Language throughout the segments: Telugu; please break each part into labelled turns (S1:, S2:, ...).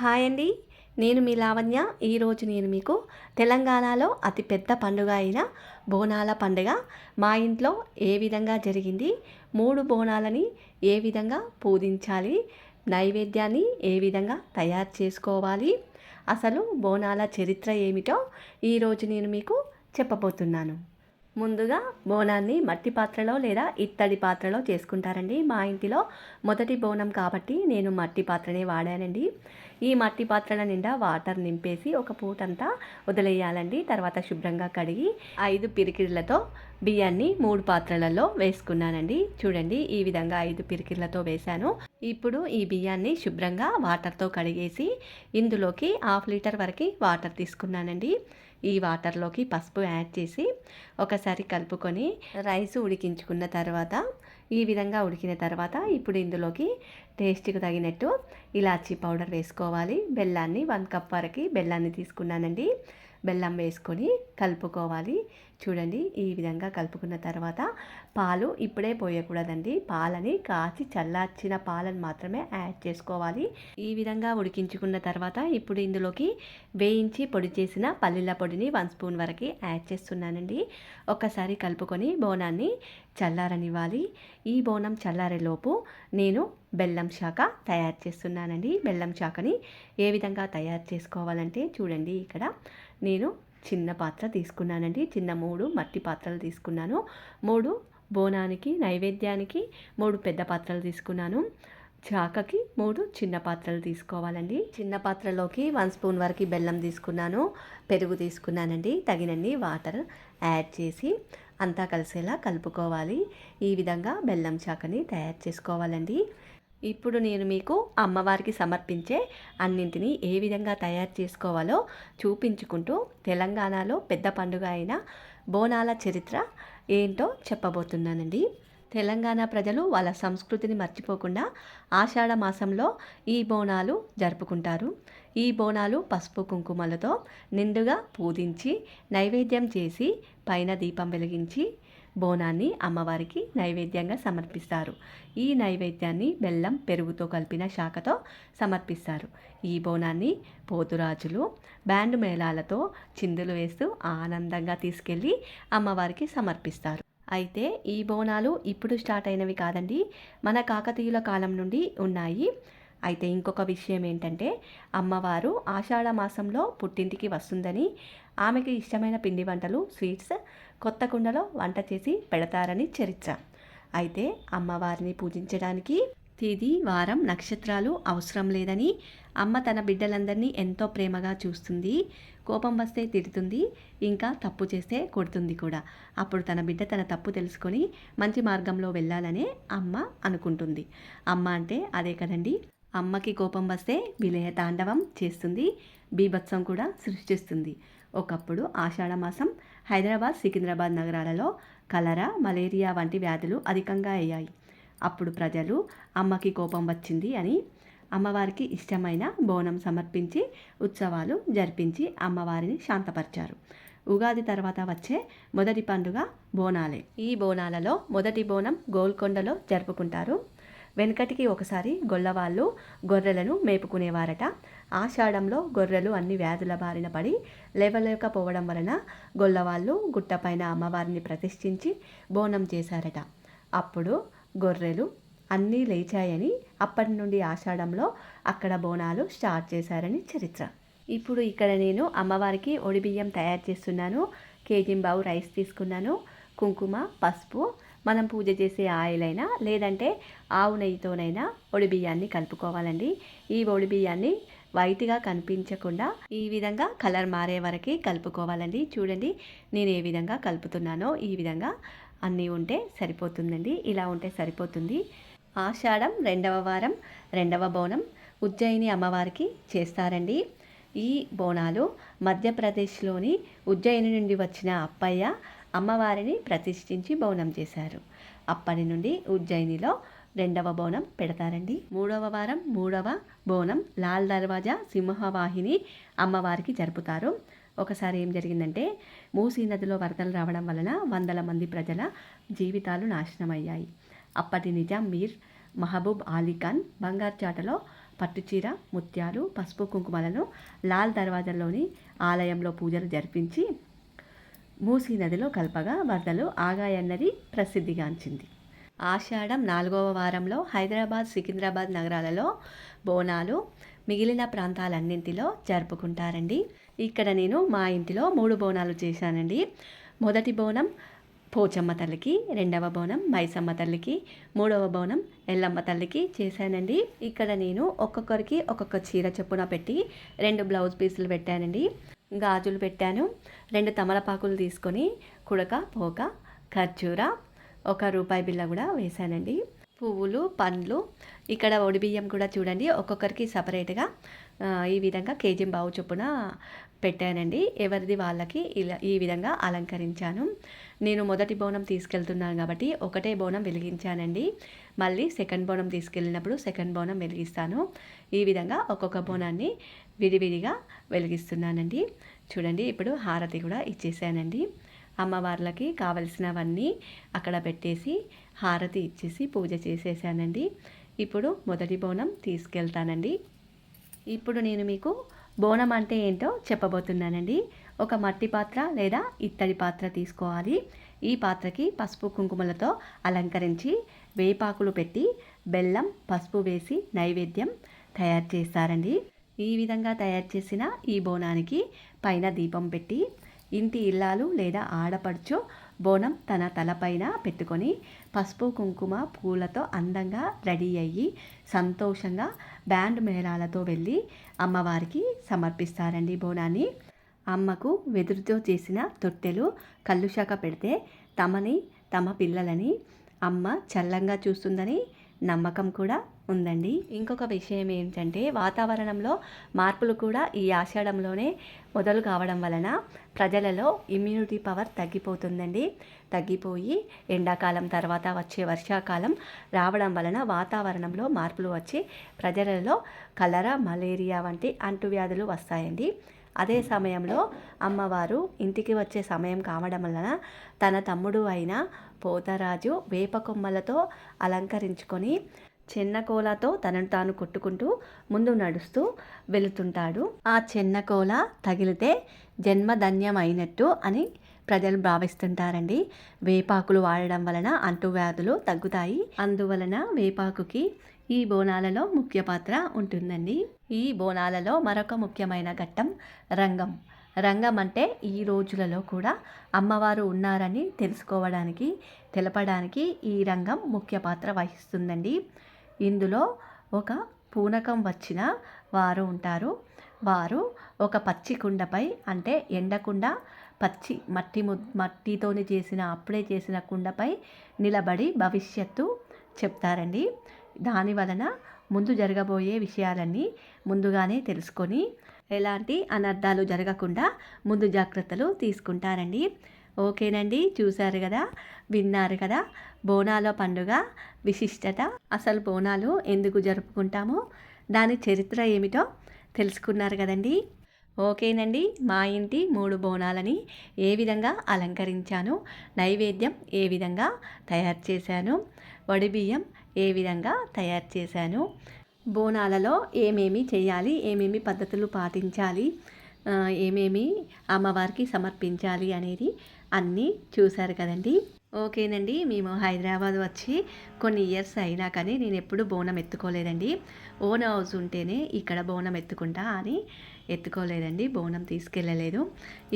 S1: హాయ్ అండి. నేను మీ లావణ్య. ఈరోజు నేను మీకు తెలంగాణలో అతిపెద్ద పండుగ అయిన బోనాల పండుగ. మా ఇంట్లో ఏ విధంగా జరిగింది మూడు బోనాలని ఏ విధంగా పూజించాలి నైవేద్యాన్ని ఏ విధంగా తయారు చేసుకోవాలి అసలు బోనాల చరిత్ర ఏమిటో ఈరోజు నేను మీకు చెప్పబోతున్నాను. ముందుగా బోనాన్ని మట్టి పాత్రలో లేదా ఇత్తడి పాత్రలో చేసుకుంటారండి. మా ఇంటిలో మొదటి బోనం కాబట్టి నేను మట్టి పాత్రనే వాడానండి. ఈ మట్టి పాత్రల నిండా వాటర్ నింపేసి ఒక పూటంతా వదిలేయాలండి. తర్వాత శుభ్రంగా కడిగి ఐదు పిరికిళ్ళతో బియ్యాన్ని మూడు పాత్రలలో వేసుకున్నానండి. చూడండి ఈ విధంగా ఐదు పిరికిళ్ళతో వేశాను. ఇప్పుడు ఈ బియ్యాన్ని శుభ్రంగా వాటర్తో కడిగేసి ఇందులోకి హాఫ్ లీటర్ వరకు వాటర్ తీసుకున్నానండి. ఈ వాటర్లోకి పసుపు యాడ్ చేసి ఒకసారి కలుపుకొని రైస్ ఉడికించుకున్న తర్వాత ఈ విధంగా ఉడికిన తర్వాత ఇప్పుడు ఇందులోకి టేస్ట్కి తగినట్టు ఇలాచీ పౌడర్ వేసుకోవాలి. బెల్లాన్ని వన్ కప్ వరకు బెల్లాన్ని తీసుకున్నానండి. బెల్లం వేసుకొని కలుపుకోవాలి. చూడండి ఈ విధంగా కలుపుకున్న తర్వాత పాలు ఇప్పుడే పోయకూడదండి. పాలని కాచి చల్లార్చిన పాలను మాత్రమే యాడ్ చేసుకోవాలి. ఈ విధంగా ఉడికించుకున్న తర్వాత ఇప్పుడు ఇందులోకి వేయించి పొడి చేసిన పల్లీల పొడిని వన్ స్పూన్ వరకు యాడ్ చేస్తున్నానండి. ఒక్కసారి కలుపుకొని బోనాన్ని చల్లారనివ్వాలి. ఈ బోనం చల్లారేలోపు నేను బెల్లం శాఖ తయారు చేస్తున్నానండి. బెల్లం శాఖని ఏ విధంగా తయారు చేసుకోవాలంటే చూడండి ఇక్కడ నేను చిన్న పాత్ర తీసుకున్నానండి. చిన్న మూడు మట్టి పాత్రలు తీసుకున్నాను. మూడు బోనానికి నైవేద్యానికి మూడు పెద్ద పాత్రలు తీసుకున్నాను. చాకకి మూడు చిన్న పాత్రలు తీసుకోవాలండి. చిన్న పాత్రలోకి వన్ స్పూన్ వరకు బెల్లం తీసుకున్నాను. పెరుగు తీసుకున్నానండి. తగినన్ని వాటర్ యాడ్ చేసి అంతా కలిసేలా కలుపుకోవాలి. ఈ విధంగా బెల్లం చాకని తయారు చేసుకోవాలండి. ఇప్పుడు నేను మీకు అమ్మవారికి సమర్పించే అన్నింటినీ ఏ విధంగా తయారు చేసుకోవాలో చూపించుకుంటూ తెలంగాణలో పెద్ద పండుగ అయిన బోనాల చరిత్ర ఏంటో చెప్పబోతున్నానండి. తెలంగాణ ప్రజలు వాళ్ళ సంస్కృతిని మర్చిపోకుండా ఆషాఢ మాసంలో ఈ బోనాలు జరుపుకుంటారు. ఈ బోనాలు పసుపు కుంకుమలతో నిండుగా పూజించి నైవేద్యం చేసి పైన దీపం వెలిగించి బోనాన్ని అమ్మవారికి నైవేద్యంగా సమర్పిస్తారు. ఈ నైవేద్యాన్ని బెల్లం పెరుగుతో కలిపిన శాఖతో సమర్పిస్తారు. ఈ బోనాన్ని పోతురాజులు బ్యాండ్ మేళాలతో చిందులు వేస్తూ ఆనందంగా తీసుకెళ్ళి అమ్మవారికి సమర్పిస్తారు. అయితే ఈ బోనాలు ఇప్పుడు స్టార్ట్ అయినవి కాదండి. మన కాకతీయుల కాలం నుండి ఉన్నాయి. అయితే ఇంకొక విషయం ఏంటంటే అమ్మవారు ఆషాఢ మాసంలో పుట్టింటికి వస్తుందని ఆమెకి ఇష్టమైన పిండి వంటలు స్వీట్స్ కొత్త కుండలో వంట చేసి పెడతారని చరిత్ర. అయితే అమ్మవారిని పూజించడానికి తేదీ వారం నక్షత్రాలు అవసరం లేదని అమ్మ తన బిడ్డలందరినీ ఎంతో ప్రేమగా చూస్తుంది కోపం వస్తే తిడుతుంది ఇంకా తప్పు చేస్తే కొడుతుంది కూడా. అప్పుడు తన బిడ్డ తన తప్పు తెలుసుకొని మంచి మార్గంలో వెళ్ళాలనే అమ్మ అనుకుంటుంది. అమ్మ అంటే అదే కదండి? అమ్మకి కోపం వస్తే విలయ తాండవం చేస్తుంది బీభత్సం కూడా సృష్టిస్తుంది. ఒకప్పుడు ఆషాఢ మాసం హైదరాబాద్ సికింద్రాబాద్ నగరాలలో కలరా మలేరియా వంటి వ్యాధులు అధికంగా అయ్యాయి. అప్పుడు ప్రజలు అమ్మకి కోపం వచ్చింది అని అమ్మవారికి ఇష్టమైన బోనం సమర్పించి ఉత్సవాలు జరిపించి అమ్మవారిని శాంతపరిచారు. ఉగాది తర్వాత వచ్చే మొదటి పండుగ బోనాలే. ఈ బోనాలలో మొదటి బోనం గోల్కొండలో జరుపుకుంటారు. వెనకటికి ఒకసారి గొల్లవాళ్ళు గొర్రెలను మేపుకునేవారట. ఆషాఢంలో గొర్రెలు అన్ని వ్యాధుల బారిన పడి లేవలేకపోవడం వలన గొల్లవాళ్ళు గుట్టపైన అమ్మవారిని ప్రతిష్ఠించి బోనం చేశారట. అప్పుడు గొర్రెలు అన్నీ లేచాయని అప్పటి నుండి ఆషాఢంలో అక్కడ బోనాలు స్టార్ట్ చేశారని చరిత్ర. ఇప్పుడు ఇక్కడ నేను అమ్మవారికి ఒడిబియ్యం తయారు చేస్తున్నాను. కేజీంబావు రైస్ తీసుకున్నాను. కుంకుమ పసుపు మనం పూజ చేసే ఆయిల్ అయినా లేదంటే ఆవు నెయ్యితోనైనా ఒడిబియ్యాన్ని కలుపుకోవాలండి. ఈ ఒడిబియ్యాన్ని వైట్గా కనిపించకుండా ఈ విధంగా కలర్ మారే వరకు కలుపుకోవాలండి. చూడండి నేను ఏ విధంగా కలుపుతున్నానో ఈ విధంగా అన్నీ ఉంటే సరిపోతుందండి. ఇలా ఉంటే సరిపోతుంది. ఆషాఢం రెండవ వారం రెండవ బోనం ఉజ్జయిని అమ్మవారికి చేస్తారండి. ఈ బోనాలు మధ్యప్రదేశ్లోని ఉజ్జయిని నుండి వచ్చిన అప్పయ్య అమ్మవారిని ప్రతిష్ఠించి బోనం చేశారు. అప్పటి నుండి ఉజ్జయినిలో రెండవ బోనం పెడతారండి. మూడవ వారం మూడవ బోనం లాల్ దర్వాజా సింహవాహిని అమ్మవారికి జరుపుతారు. ఒకసారి ఏం జరిగిందంటే మూసీ నదిలో వరదలు రావడం వలన వందల మంది ప్రజల జీవితాలు నాశనమయ్యాయి. అప్పటి నిజాం మీర్ మహబూబ్ అలీఖాన్ బంగారు చాటలో పట్టుచీర ముత్యాలు పసుపు కుంకుమలను లాల్ దర్వాజాలోని ఆలయంలో పూజలు జరిపించి మూసీ నదిలో కలపగా వరదలు ఆగాయన్నది ప్రసిద్ధిగాంచింది. ఆషాఢం నాలుగవ వారంలో హైదరాబాద్ సికింద్రాబాద్ నగరాలలో బోనాలు మిగిలిన ప్రాంతాలన్నింటిలో జరుపుకుంటారండి. ఇక్కడ నేను మా ఇంటిలో మూడు బోనాలు చేశానండి. మొదటి బోనం పోచమ్మ తల్లికి రెండవ బోనం మైసమ్మ తల్లికి మూడవ బోనం ఎల్లమ్మ తల్లికి చేశానండి. ఇక్కడ నేను ఒక్కొక్కరికి ఒక్కొక్క చీర చొప్పున పెట్టి రెండు బ్లౌజ్ పీసులు పెట్టానండి. గాజులు పెట్టాను. రెండు తమలపాకులు తీసుకొని కుడక పోక ఖర్జూర ఒక రూపాయి బిల్ల కూడా వేశానండి. పువ్వులు పండ్లు ఇక్కడ బియ్యం కూడా చూడండి ఒక్కొక్కరికి సపరేట్గా ఈ విధంగా కేజీ బావు చొప్పున పెట్టానండి. ఎవరిది వాళ్ళకి ఇలా ఈ విధంగా అలంకరించాను. నేను మొదటి బోనం తీసుకెళ్తున్నాను కాబట్టి ఒకటే బోనం వెలిగించానండి. మళ్ళీ సెకండ్ బోనం తీసుకెళ్ళినప్పుడు సెకండ్ బోనం వెలిగిస్తాను. ఈ విధంగా ఒక్కొక్క బోనాన్ని విడివిడిగా వెలిగిస్తున్నానండి. చూడండి ఇప్పుడు హారతి కూడా ఇచ్చేసానండి. అమ్మవార్లకి కావలసినవన్నీ అక్కడ పెట్టేసి హారతి ఇచ్చేసి పూజ చేసేసానండి. ఇప్పుడు మొదటి బోనం తీసుకెళ్తానండి. ఇప్పుడు నేను మీకు బోనం అంటే ఏంటో చెప్పబోతున్నానండి. ఒక మట్టి పాత్ర లేదా ఇత్తడి పాత్ర తీసుకోవాలి. ఈ పాత్రకి పసుపు కుంకుమలతో అలంకరించి వేపాకులు పెట్టి బెల్లం పసుపు వేసి నైవేద్యం తయారు చేస్తారండి. ఈ విధంగా తయారు చేసిన ఈ బోనానికి పైన దీపం పెట్టి ఇంటి ఇల్లాలు లేదా ఆడపడుచు బోనం తన తలపైన పెట్టుకొని పసుపు కుంకుమ పూలతో అందంగా రెడీ అయ్యి సంతోషంగా బ్యాండ్ మేళాలతో వెళ్ళి అమ్మవారికి సమర్పిస్తారండి బోనాన్ని. అమ్మకు వెదురుతో చేసిన తొట్టెలు కల్లుశాక పెడితే తమని తమ పిల్లలని అమ్మ చల్లంగా చూస్తుందని నమ్మకం కూడా ఉందండి. ఇంకొక విషయం ఏంటంటే వాతావరణంలో మార్పులు కూడా ఈ ఆషాఢంలోనే మొదలు కావడం వలన ప్రజలలో ఇమ్యూనిటీ పవర్ తగ్గిపోతుందండి. తగ్గిపోయి ఎండాకాలం తర్వాత వచ్చే వర్షాకాలం రావడం వలన వాతావరణంలో మార్పులు వచ్చి ప్రజలలో కలరా మలేరియా వంటి అంటువ్యాధులు వస్తాయండి. అదే సమయంలో అమ్మవారు ఇంటికి వచ్చే సమయం కావడం వలన తన తమ్ముడు అయిన పోతరాజు వేప కొమ్మలతో అలంకరించుకొని చెన్నకోలతో తనను తాను కొట్టుకుంటూ ముందు నడుస్తూ వెళుతుంటాడు. ఆ చెన్నకోల తగిలితే జన్మధన్యమైనట్టు అని ప్రజలు భావిస్తుంటారండి. వేపాకులు వాడడం వలన అంటువ్యాధులు తగ్గుతాయి. అందువలన వేపాకుకి ఈ బోనాలలో ముఖ్య పాత్ర ఉంటుందండి. ఈ బోనాలలో మరొక ముఖ్యమైన ఘట్టం రంగం. రంగం అంటే ఈ రోజులలో కూడా అమ్మవారు ఉన్నారని తెలుసుకోవడానికి తెలపడానికి ఈ రంగం ముఖ్య పాత్ర వహిస్తుందండి. ఇందులో ఒక పూనకం వచ్చిన వారు ఉంటారు. వారు ఒక పచ్చి కుండపై అంటే ఎండకుండ పచ్చి మట్టి ము మట్టితోని చేసిన అప్పుడే చేసిన కుండపై నిలబడి భవిష్యత్తు చెప్తారండి. దాని వలన ముందు జరగబోయే విషయాలన్నీ ముందుగానే తెలుసుకొని ఎలాంటి అనర్థాలు జరగకుండా ముందు జాగ్రత్తలు తీసుకుంటారండి. ఓకేనండి? చూశారు కదా? విన్నారు కదా? బోనాల పండుగ విశిష్టత. అసలు బోనాలు ఎందుకు జరుపుకుంటామో? దాని చరిత్ర ఏమిటో తెలుసుకున్నారు కదండి? ఓకేనండి. మా ఇంటి మూడు బోనాలని ఏ విధంగా అలంకరించాను నైవేద్యం ఏ విధంగా తయారు చేశాను వడిబియ్యం ఏ విధంగా తయారు చేశాను బోనాలలో ఏమేమి చేయాలి ఏమేమి పద్ధతులు పాటించాలి ఏమేమి అమ్మవారికి సమర్పించాలి అనేది అన్నీ చూశారు కదండి. ఓకేనండి మేము హైదరాబాద్ వచ్చి కొన్ని ఇయర్స్ అయినా కానీ నేను ఎప్పుడు బోనం ఎత్తుకోలేదండి. ఓన్ హౌస్ ఉంటేనే ఇక్కడ బోనం ఎత్తుకుంటా అని ఎత్తుకోలేదండి బోనం తీసుకెళ్ళలేదు.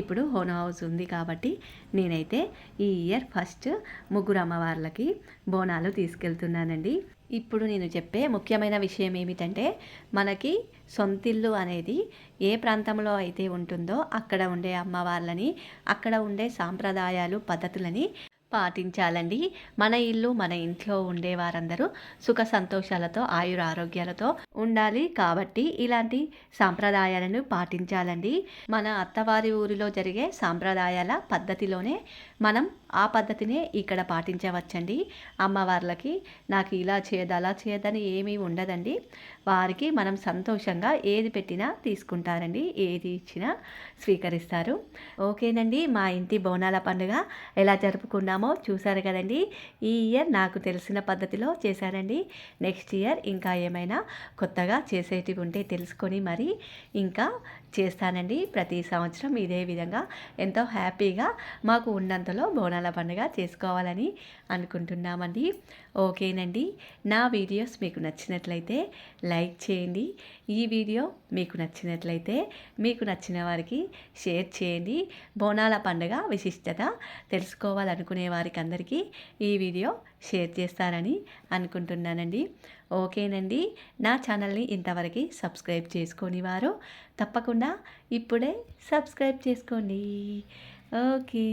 S1: ఇప్పుడు ఓన్ హౌస్ ఉంది కాబట్టి నేనైతే ఈ ఇయర్ ఫస్ట్ ముగ్గురు అమ్మవార్లకి బోనాలు తీసుకెళ్తున్నానండి. ఇప్పుడు నేను చెప్పే ముఖ్యమైన విషయం ఏమిటంటే మనకి సొంతిల్లు అనేది ఏ ప్రాంతంలో అయితే ఉంటుందో అక్కడ ఉండే అమ్మవార్లని అక్కడ ఉండే సాంప్రదాయాలు పద్ధతులని పాటించాలండి. మన ఇల్లు మన ఇంట్లో ఉండేవారందరూ సుఖ సంతోషాలతో ఆయుర ఆరోగ్యాలతో ఉండాలి కాబట్టి ఇలాంటి సాంప్రదాయాలను పాటించాలండి. మన అత్తవారి ఊరిలో జరిగే సాంప్రదాయాల పద్ధతిలోనే మనం ఆ పద్ధతినే ఇక్కడ పాటించవచ్చండి. అమ్మవార్లకి నాకు ఇలా చేయదు అలా చేయదని ఏమీ ఉండదండి. వారికి మనం సంతోషంగా ఏది పెట్టినా తీసుకుంటారండి. ఏది ఇచ్చినా స్వీకరిస్తారు. ఓకేనండి. మా ఇంటి బోనాల పండుగ ఎలా జరుపుకున్నామో చూశారు కదండి? ఈ ఇయర్ నాకు తెలిసిన పద్ధతిలో చేశానండి నెక్స్ట్ ఇయర్ ఇంకా ఏమైనా కొత్తగా చేసేటివి ఉంటే తెలుసుకొని మరి ఇంకా చేస్తానండి. ప్రతి సంవత్సరం ఇదే విధంగా ఎంతో హ్యాపీగా మాకు ఉన్నంతలో బోనాల పండుగ చేసుకోవాలని అనుకుంటున్నామండి. ఓకేనండి. నా వీడియోస్ మీకు నచ్చినట్లయితే లైక్ చేయండి. ఈ వీడియో మీకు నచ్చినట్లయితే మీకు నచ్చిన వారికి షేర్ చేయండి. బోనాల పండుగ విశిష్టత తెలుసుకోవాలనుకునే వారికి అందరికీ ఈ వీడియో షేర్ చేస్తారని అనుకుంటున్నానండి. ఓకేనండి. నా ఛానల్ని ఇంతవరకు సబ్స్క్రైబ్ చేసుకొని వారు తప్పకుండా ఇప్పుడే సబ్స్క్రైబ్ చేసుకోండి. ఓకే.